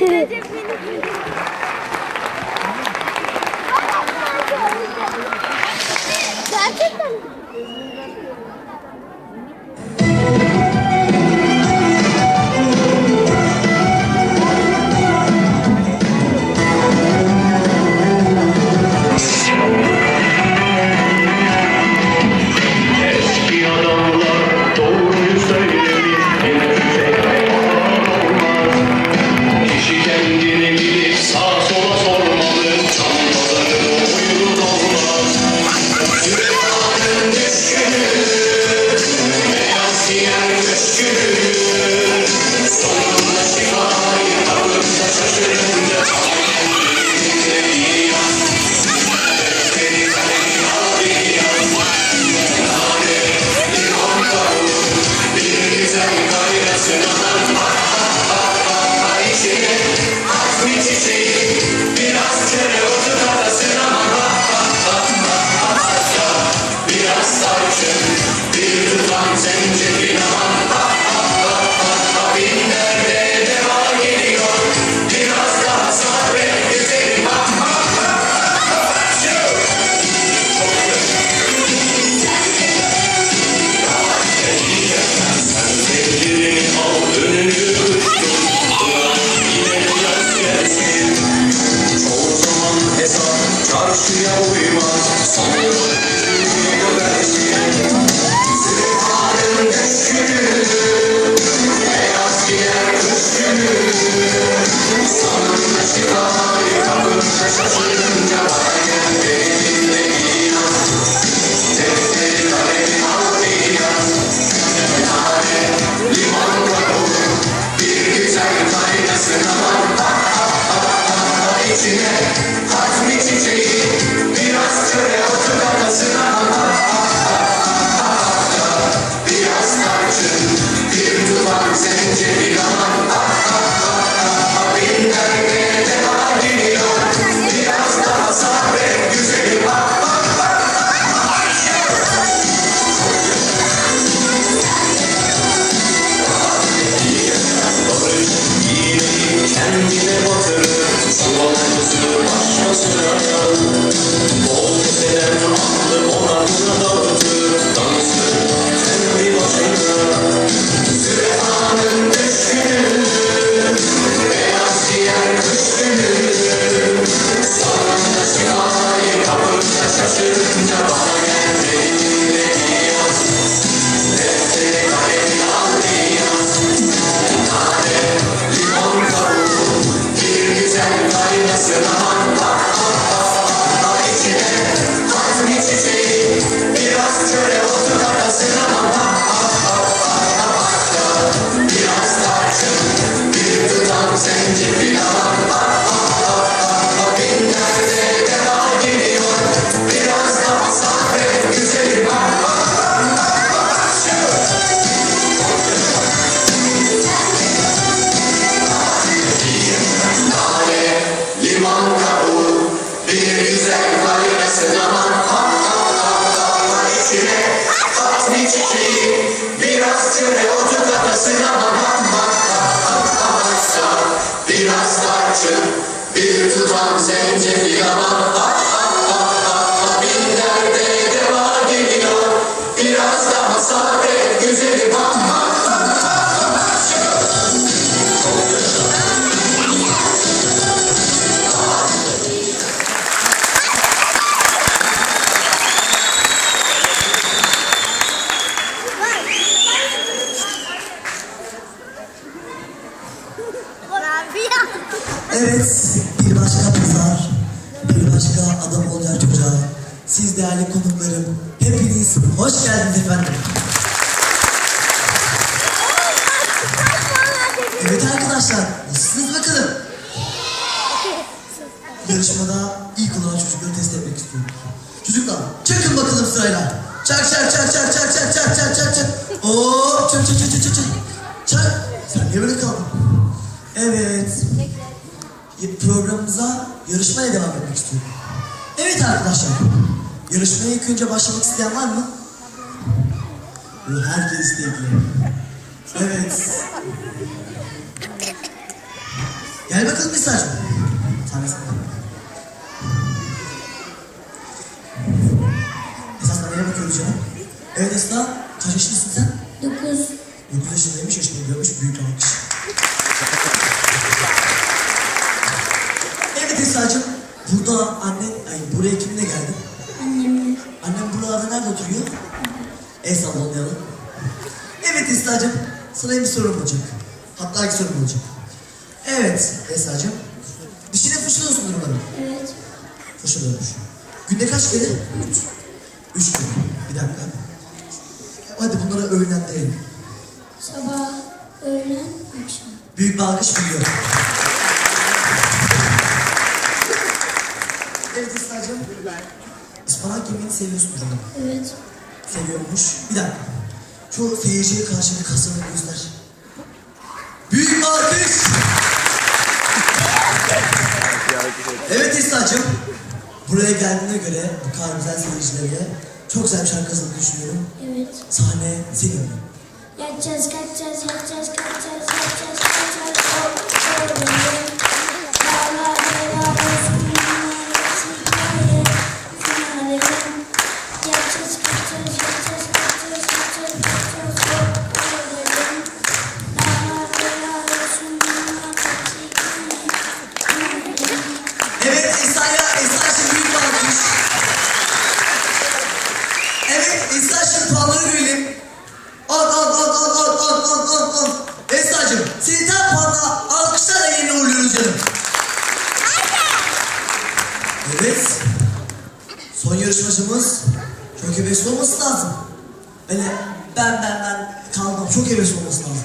Bitti. Gerçekten Yes. Bir güzel kaynasın aman pat pat pat içine Pat bir çiçeği biraz çöre otu kafasına aman pat pat pat Biraz tarçın bir tutam zencefil aman. Evet, bir başka pazar, bir başka adam olacak çocuğa. Siz değerli konuklarım, hepiniz hoş geldiniz efendim. Evet arkadaşlar, nasılsınız bakalım? Yarışmada ilk olarak çocukları test etmek istiyorum. Çocuklar, çakın bakalım sırayla. Çak çak çak çak çak çak çak çak çak çak. Oo, çak çak çak çak çak. Çak. Sen niye böyle kaldın? Evet. Tekrar gibi programımıza yarışmaya devam etmek istiyorum. Evet arkadaşlar, yarışmaya ilk önce başlamak isteyen var mı? Herkes istedi. Evet. Gel bakalım mesaj. Tanesi. Esas nereye bakıyoruz canım? Evet Esra, kaç yaşındasın sen? Dokuz. Dokuz yaşındaymış, yaşını görmüş, büyük alkış. El sallanayalım. Evet Esra'cığım, sana bir sorum olacak. Hatta iki sorum olacak. Evet Esra'cığım, dişine fırçalıyorsundur umarım. Evet. Fırçalıyormuş. Günde kaç kere? Üç. Üç kere. Bir dakika. Hadi bunlara öğlen diyelim. Sabah, öğlen, akşam. Büyük bir alkış biliyor. Evet Esra'cığım. Ispanak yemeğini seviyorsundur umarım. Evet. Seviyormuş. Bir dakika. Şu seyirciye karşı bir kasını göster. Büyük bir alkış. Evet İsa'cığım. Buraya geldiğine göre bu kadar güzel seyircilere çok güzel bir şarkı hazırladığını düşünüyorum. Evet. Sahne senin. Yatacağız, kaçacağız, yatacağız, kaçacağız, yatacağız, kaçacağız. Hop, hop, hop. Evet. Son yarışmacımız çok hevesli olması lazım. Böyle ben ben ben kalmam. Çok hevesli olması lazım.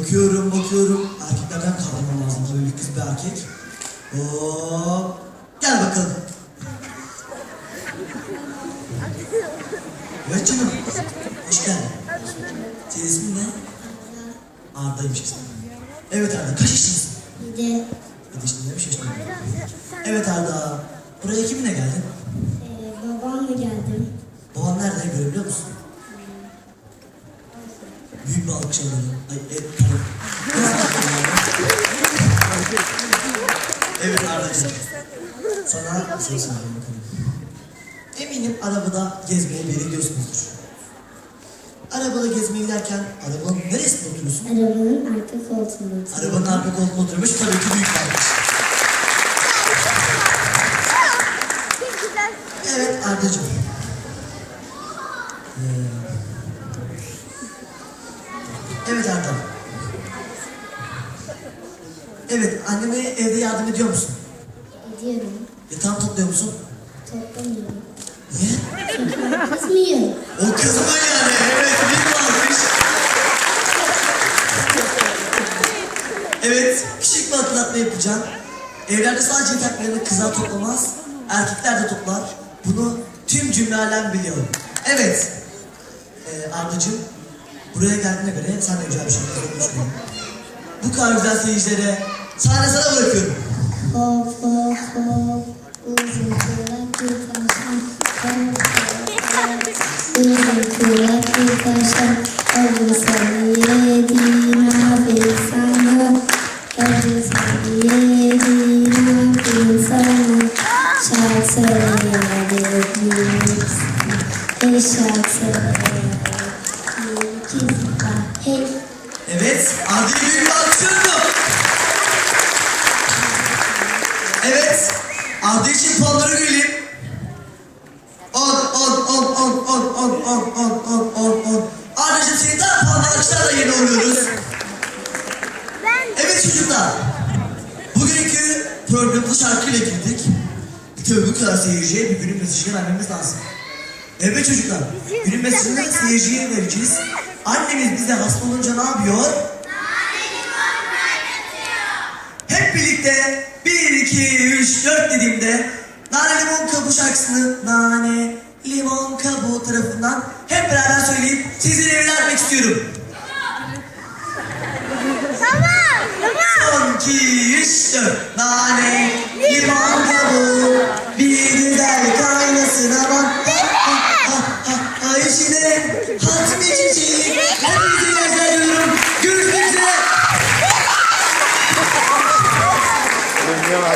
Bakıyorum bakıyorum. Erkeklerden kalmam lazım. Tabii bir kız bir erkek. Hop. Gel bakalım. Evet canım. Hoş geldin. Senin ismin ne? Arda'ymış ismin. Evet Arda. Kaç yaşındasın? Bir de Yedi yaşındaymış yaşında. Evet Arda. Buraya kiminle geldin? e, babamla geldim. Baban nerede görebiliyor musun? Büyük bir alkış alıyorum. Ay, e, pardon. evet Arda'cığım. Sana soru sorayım bakalım. Eminim arabada gezmeye bir gidiyorsunuzdur. Arabada gezmeye giderken arabanın neresinde oturuyorsun? Arabanın arka koltuğunda oturdum. Arabanın arka koltuğunda oturmuş tabii ki büyük bir alkış. Anneme evde yardım ediyor musun? Ediyorum. Yatağını topluyor musun? Toplamıyorum. Niye? Kızmıyor. O kızma yani evet bir alkış. Evet küçük bir hatırlatma yapacağım. Evlerde sadece yataklarını kızlar toplamaz, erkekler de toplar. Bunu tüm cümle alem biliyor. Evet. Ee, Arda'cığım buraya geldiğine göre sen de güzel bir şarkı söylemişsin. Bu kadar güzel seyircilere Sahne sana bırakıyorum. Of of of. Uzun kulak bir başım. Uzun kulak bir başım. Onu sana yedim. Şarkıyla girdik. Tabii bu kadar seyirciye bir günün mesajını vermemiz lazım. Evet çocuklar, günün mesajını seyirciye vereceğiz. Annemiz bize hasta olunca ne yapıyor? Hep birlikte 1, 2, 3, 4 dediğimde Nane Limon Kabuğu şarkısını Nane Limon Kabuğu tarafından hep beraber söyleyip sizlere evlenmek istiyorum. Tamam, tamam. Son iki, üç, dört. Nane,